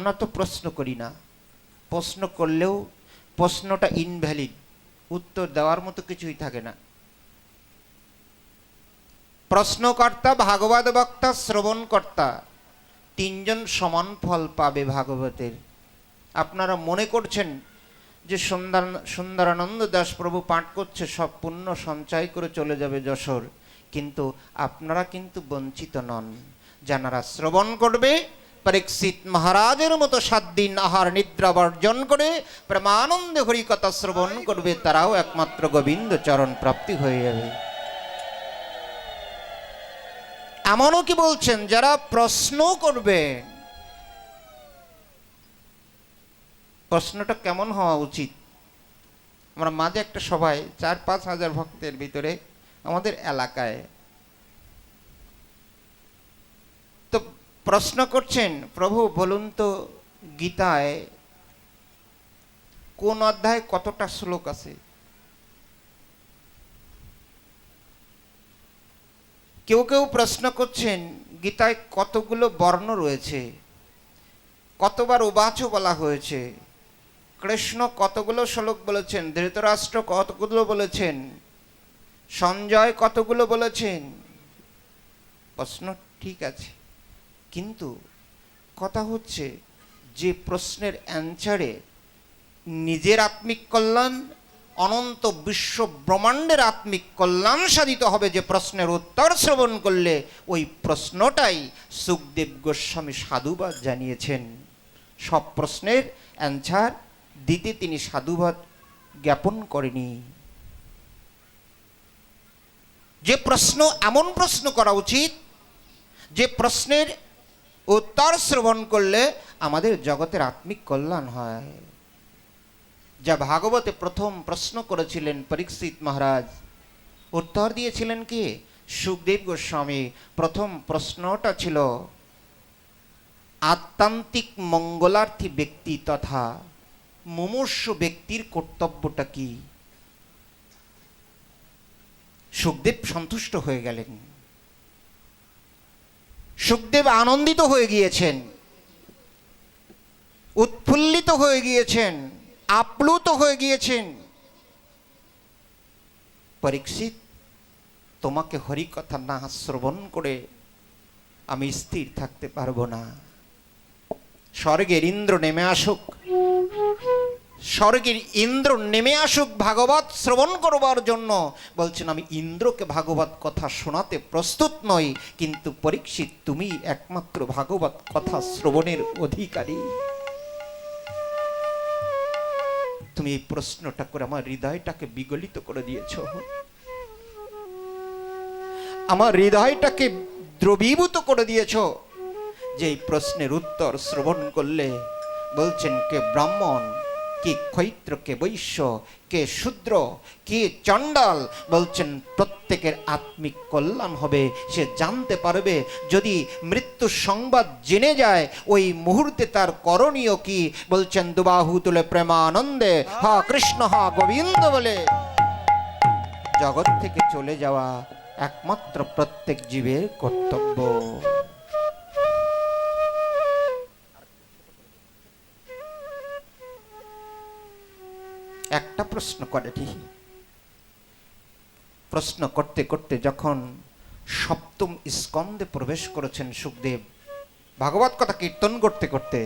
আমরা তো প্রশ্ন করি না। প্রশ্ন করলেও প্রশ্নটা ইনভ্যালিড উত্তর দেওয়ার মতো কিছুই থাকে না। প্রশ্নকর্তা, ভাগবত বক্তা, শ্রবণকর্তা তিনজন সমান ফল পাবে ভাগবতের। আপনারা মনে করছেন যে সুন্দর, সুন্দরানন্দ দাস প্রভু পাঠ করছে, সব পুণ্য সঞ্চয় করে চলে যাবে যশোর। কিন্তু আপনারা কিন্তু বঞ্চিত নন। যারা শ্রবণ করবে পরীক্ষিত মহারাজের মতো সাত দিন আহার নিদ্রা বর্জন করে প্রেমানন্দে হরিকথা শ্রবণ করবে, তারাও একমাত্র গোবিন্দ চরণ প্রাপ্তি হয়ে যাবে। এমনও কি বলছেন, যারা প্রশ্ন করবে, প্রশ্নটা কেমন হওয়া উচিত? আমরা মাঝে একটা সভায় চার পাঁচ হাজার ভক্তের ভিতরে আমাদের এলাকায় তো প্রশ্ন করছেন, প্রভু, বলুন তো গীতায় কোন অধ্যায় কতটা শ্লোক আছে? কেউ কেউ প্রশ্ন করছেন, গীতায় কতগুলো বর্ণ রয়েছে? কতবার উবাচ বলা হয়েছে? কৃষ্ণ কতগুলো শ্লোক বলেছেন? ধৃতরাষ্ট্র কতগুলো বলেছেন? সঞ্জয় কতগুলো বলেছেন? প্রশ্ন ঠিক আছে। কিন্তু কথা হচ্ছে যে প্রশ্নের অ্যান্সারে নিজের আত্মিক কল্যাণ, অনন্ত বিশ্ব ব্রহ্মাণ্ডের আত্মিক কল্যাণ সাধিত হবে যে প্রশ্নের উত্তর শ্রবণ করলে ওই প্রশ্নটাই সুখদেব গোস্বামী সাধুবাদ জানিয়েছেন। সব প্রশ্নের অ্যান্সার দিতে তিনি সাধুবাদ জ্ঞাপন করেনি। যে প্রশ্ন, এমন প্রশ্ন করা উচিত যে প্রশ্নের উত্তর শ্রবণ করলে আমাদের জগতের আত্মিক কল্যাণ হয়। যা ভাগবতে প্রথম প্রশ্ন করেছিলেন পরীক্ষিত মহারাজ। উত্তর দিয়েছিলেন কি? সুখদেব গোস্বামী, প্রথম প্রশ্নটা ছিল আত্মান্তিক মঙ্গলার্থী ব্যক্তি তথা মুমূর্ষ ব্যক্তির কর্তব্যটা কি? সুখদেব সন্তুষ্ট হয়ে গেলেন। সুখদেব আনন্দিত হয়ে গিয়েছেন, উৎফুল্লিত হয়ে গিয়েছেন, আপ্লুত হয়ে গিয়েছেন। পরীক্ষিত, তোমাকে হরিকথা না শ্রবণ করে আমি স্থির থাকতে পারব না। স্বর্গের ইন্দ্র নেমে আসুক। স্বর্গের ইন্দ্র নেমে আসুক ভাগবত, শ্রবণ করবার জন্য। বলছেন, আমি ইন্দ্রকে ভাগবত কথা শোনাতে প্রস্তুত নই, কিন্তু পরীক্ষিত তুমি একমাত্র ভাগবত কথা শ্রবণের অধিকারী। তুমি এই প্রশ্নটা করে আমার হৃদয়টাকে বিগলিত করে দিয়েছ। আমার হৃদয়টাকে দ্রবীভূত করে দিয়েছ। যে এই প্রশ্নের উত্তর শ্রবণ করলে বলছেন, কে ব্রাহ্মণ কে ক্ষৈত্র, কে বৈশ্য, কে শূদ্র, কে চণ্ডাল, বলছেন প্রত্যেকের আত্মিক কল্যাণ হবে, সে জানতে পারবে, যদি মৃত্যু সংবাদ জেনে যায়, ওই মুহূর্তে তার করণীয় কি, বলছেন দুবাহু তুলে প্রেমানন্দে, হা কৃষ্ণ, হা গোবিন্দ বলে। জগৎ থেকে চলে যাওয়া একমাত্র প্রত্যেক জীবের কর্তব্য। একটা প্রশ্ন করেনি প্রশ্ন করতে করতে যখন সপ্তম স্কন্দে প্রবেশ করেছেন সুখদেব, ভাগবত কথা কীর্তন করতে করতে,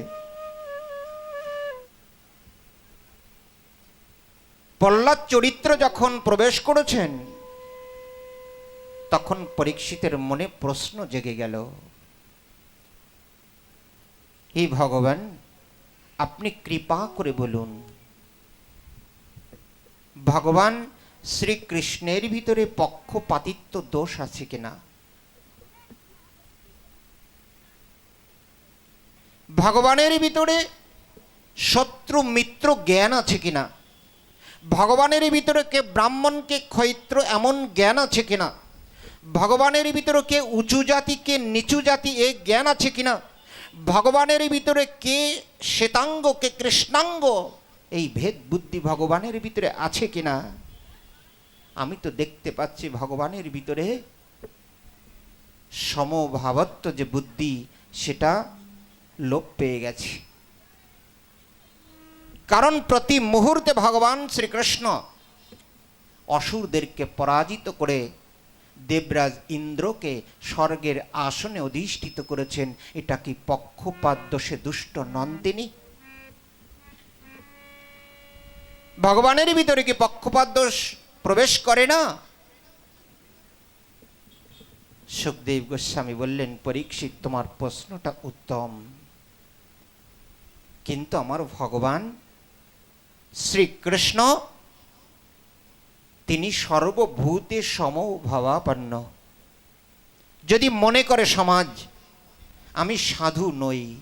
প্রহ্লাদ চরিত্র যখন প্রবেশ করেছেন, তখন পরীক্ষিতের মনে প্রশ্ন জেগে গেল, হে ভগবান, আপনি কৃপা করে বলুন ভগবান শ্রীকৃষ্ণের ভিতরে পক্ষপাতিত্ব দোষ আছে কিনা? ভগবানের ভিতরে শত্রু মিত্র জ্ঞান আছে কিনা? ভগবানের ভিতরে কে ব্রাহ্মণ, কে ক্ষৈত্র এমন জ্ঞান আছে কিনা? ভগবানের ভিতরে কে উঁচু জাতি, কে নিচু জাতি এ জ্ঞান আছে কিনা? ভগবানের ভিতরে কে শ্বেতাঙ্গ, কে কৃষ্ণাঙ্গ এই ভেদ বুদ্ধি ভগবানের ভিতরে আছে কিনা? আমি তো দেখতে পাচ্ছি ভগবানের ভিতরে সমভাবত্ব যে বুদ্ধি, সেটা লোপ পেয়ে গেছে। কারণ প্রতি মুহূর্তে ভগবান শ্রীকৃষ্ণ অসুরদেরকে পরাজিত করে দেবরাজ ইন্দ্রকে স্বর্গের আসনে অধিষ্ঠিত করেছেন। এটা কি পক্ষপাত, দোষে দুষ্ট নন তিনি ভগবানের ভিতরে কি পক্ষপাত দোষ প্রবেশ করে না? সুখদেব গোস্বামী বললেন, পরীক্ষিত, তোমার প্রশ্নটা উত্তম। কিন্তু আমার ভগবান শ্রীকৃষ্ণ, তিনি সর্বভূতে সমভাবাপন্ন যদি মনে করে সমাজ, আমি সাধু নই।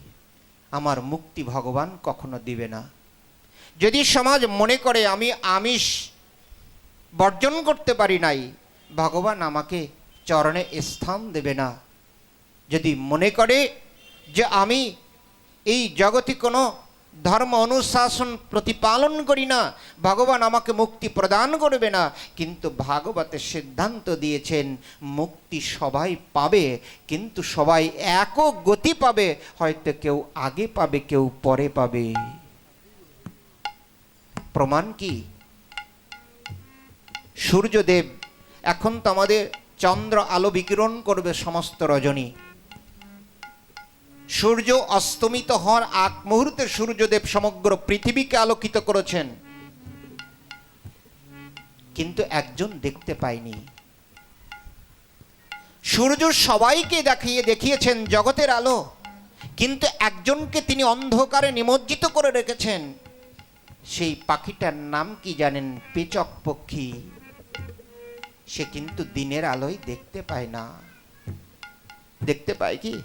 আমার মুক্তি ভগবান কখনো দিবে না। যদি সমাজ মনে করে আমি আমিষ বর্জন করতে পারি নাই, ভগবান আমাকে চরণে স্থান দেবে না। যদি মনে করে যে আমি এই জগতে কোনো ধর্ম অনুশাসন প্রতিপালন করি না, ভগবান আমাকে মুক্তি প্রদান করবে না, কিন্তু ভাগবতের সিদ্ধান্ত দিয়েছেন, মুক্তি সবাই পাবে, কিন্তু সবাই একক গতি পাবে, হয়তো কেউ আগে পাবে, কেউ পরে পাবে। প্রমাণ কি? সূর্যদেব, এখন তো আমাদের চন্দ্র আলো বিকিরণ করবে সমস্ত রজনী। সূর্য অস্তমিত হওয়ার আগ মুহূর্তে সূর্যদেব সমগ্র পৃথিবীকে আলোকিত করেছেন। কিন্তু একজন দেখতে পায়নি সূর্য সবাইকে দেখিয়ে দেখিয়েছেন জগতের আলো, কিন্তু একজনকে তিনি অন্ধকারে নিমজ্জিত করে রেখেছেন। সেই পাখিটার নাম কি জানেন? পেচক পক্ষী। সে কিন্তু দিনের আলোয় দেখতে পায় না। দেখতে পায় কি?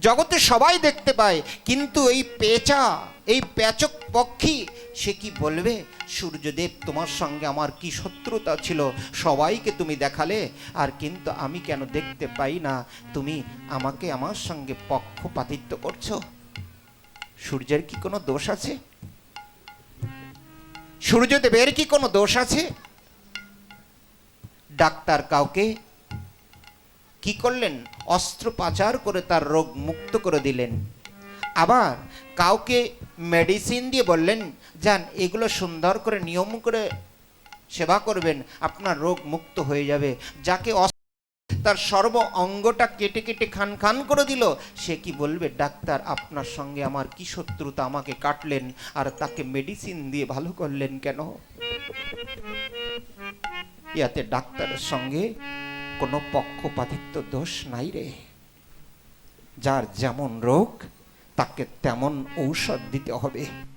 জগতে সবাই দেখতে পায়, কিন্তু এই পেঁচা, এই পেচক পক্ষী, সে কি বলবে? সূর্যদেব, তোমার সঙ্গে আমার কি শত্রুতা ছিল? সবাইকে তুমি দেখালে, আর কিন্তু আমি কেন দেখতে পাই না? তুমি আমাকে আমার সঙ্গে পক্ষপাতিত্ব করছ। সূর্যের কি কোনো দোষ আছে? সূর্যদেবের কি কোনো দোষ আছে? ডাক্তার কাউকে কি করলেন? অস্ত্রোপচার করে তার রোগ মুক্ত করে দিলেন। আবার কাউকে মেডিসিন দিয়ে বললেন, যান, এগুলো সুন্দর করে নিয়ম করে সেবা করবেন, আপনার রোগ মুক্ত হয়ে যাবে। যাকে তার সর্ব অঙ্গটা কেটে কেটে খান খান করে দিল। সে কি বলবে, ডাক্তার, আপনার সঙ্গে আমার কি শত্রুতা? আমাকে কাটলেন আর তাকে মেডিসিন দিয়ে ভালো করলেন কেন? ইয়াতে ডাক্তারের সঙ্গে কোনো পক্ষপাতিত্ব দোষ নাই রে। যার যেমন রোগ, তাকে তেমন ঔষধ দিতে হবে।